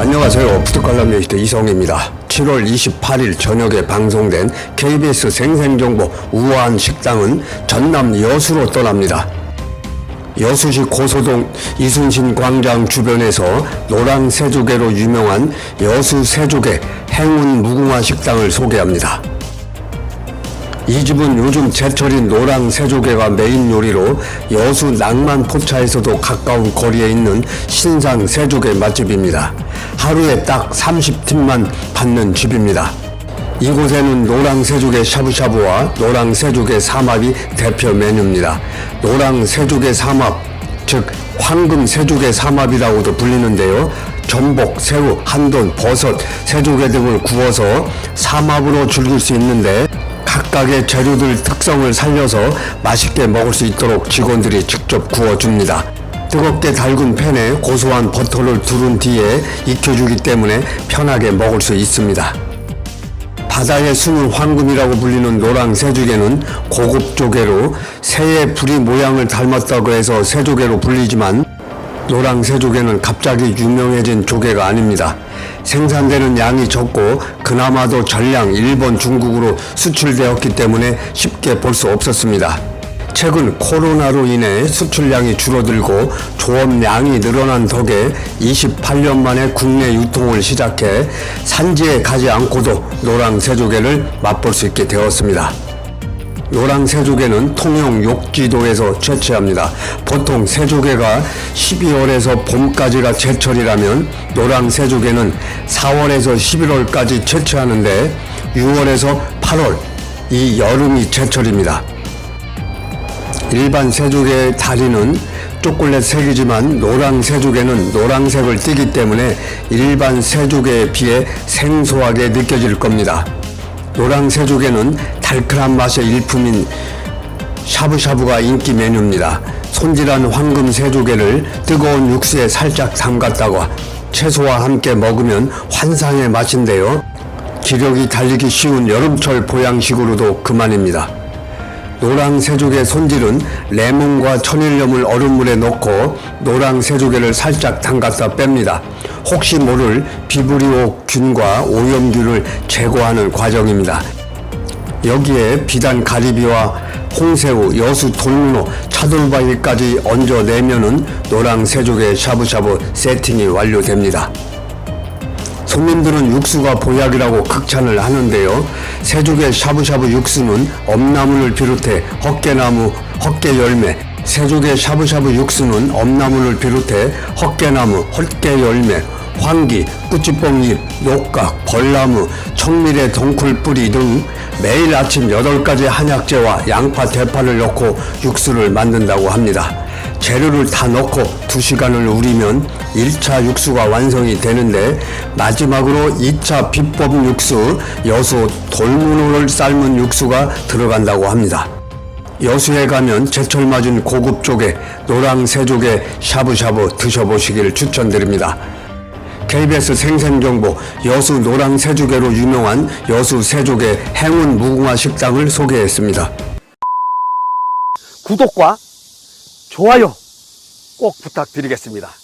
안녕하세요. 푸드 칼럼니스트 이성입니다. 7월 28일 저녁에 방송된 KBS 생생정보 우아한 식당은 전남 여수로 떠납니다. 여수시 고소동 이순신 광장 주변에서 노랑 새조개로 유명한 여수 새조개 행운 무궁화 식당을 소개합니다. 이 집은 요즘 제철인 노랑 새조개가 메인 요리로 여수 낭만 포차에서도 가까운 거리에 있는 신상 새조개 맛집입니다. 하루에 딱 30팀만 받는 집입니다. 이곳에는 노랑 새조개 샤브샤브와 노랑 새조개 삼합이 대표 메뉴입니다. 노랑 새조개 삼합, 즉 황금 새조개 삼합이라고도 불리는데요. 전복, 새우, 한돈, 버섯, 새조개 등을 구워서 삼합으로 즐길 수 있는데 각각의 재료들 특성을 살려서 맛있게 먹을 수 있도록 직원들이 직접 구워줍니다. 뜨겁게 달군 팬에 고소한 버터를 두른 뒤에 익혀주기 때문에 편하게 먹을 수 있습니다. 바다의 순 황금이라고 불리는 노랑 새조개는 고급 조개로 새의 부리 모양을 닮았다고 해서 새조개로 불리지만 노랑 새조개는 갑자기 유명해진 조개가 아닙니다. 생산되는 양이 적고 그나마도 전량 일본, 중국으로 수출되었기 때문에 쉽게 볼 수 없었습니다. 최근 코로나로 인해 수출량이 줄어들고 조업량이 늘어난 덕에 28년 만에 국내 유통을 시작해 산지에 가지 않고도 노랑 새조개를 맛볼 수 있게 되었습니다. 노랑 새조개는 통영 욕지도에서 채취합니다. 보통 새조개가 12월에서 봄까지가 제철이라면 노랑 새조개는 4월에서 11월까지 채취하는데 6월에서 8월 이 여름이 제철입니다. 일반 새조개 다리는 초콜릿 색이지만 노랑 새조개는 노란색을 띠기 때문에 일반 새조개에 비해 생소하게 느껴질 겁니다. 노랑 새조개는 달큰한 맛의 일품인 샤브샤브가 인기 메뉴입니다. 손질한 황금 새조개를 뜨거운 육수에 살짝 담갔다가 채소와 함께 먹으면 환상의 맛인데요. 기력이 달리기 쉬운 여름철 보양식으로도 그만입니다. 노랑 새조개 손질은 레몬과 천일염을 얼음물에 넣고 노랑 새조개를 살짝 담갔다 뺍니다. 혹시 모를 비브리오 균과 오염균을 제거하는 과정입니다. 여기에 비단 가리비와 홍새우, 여수 돌문어, 차돌바위까지 얹어 내면은 노랑 새조개 샤브샤브 세팅이 완료됩니다. 손님들은 육수가 보약이라고 극찬을 하는데요. 새조개 샤브샤브 육수는 엄나물을 비롯해 헛개나무, 헛개열매, 새조개 샤브샤브 육수는 엄나물을 비롯해 헛개나무, 헛개열매, 황기, 꾸치뽕잎, 녹각, 벌나무, 청밀의 덩쿨뿌리 등 매일 아침 8가지 한약재와 양파, 대파를 넣고 육수를 만든다고 합니다. 재료를 다 넣고 2시간을 우리면 1차 육수가 완성이 되는데 마지막으로 2차 비법 육수 여수 돌문어를 삶은 육수가 들어간다고 합니다. 여수에 가면 제철 맞은 고급 조개 노랑 새조개 샤브샤브 드셔보시길 추천드립니다. KBS 생생정보 여수 노랑 새조개로 유명한 여수 새조개 행운 무궁화 식당을 소개했습니다. 구독과 좋아요 꼭 부탁드리겠습니다.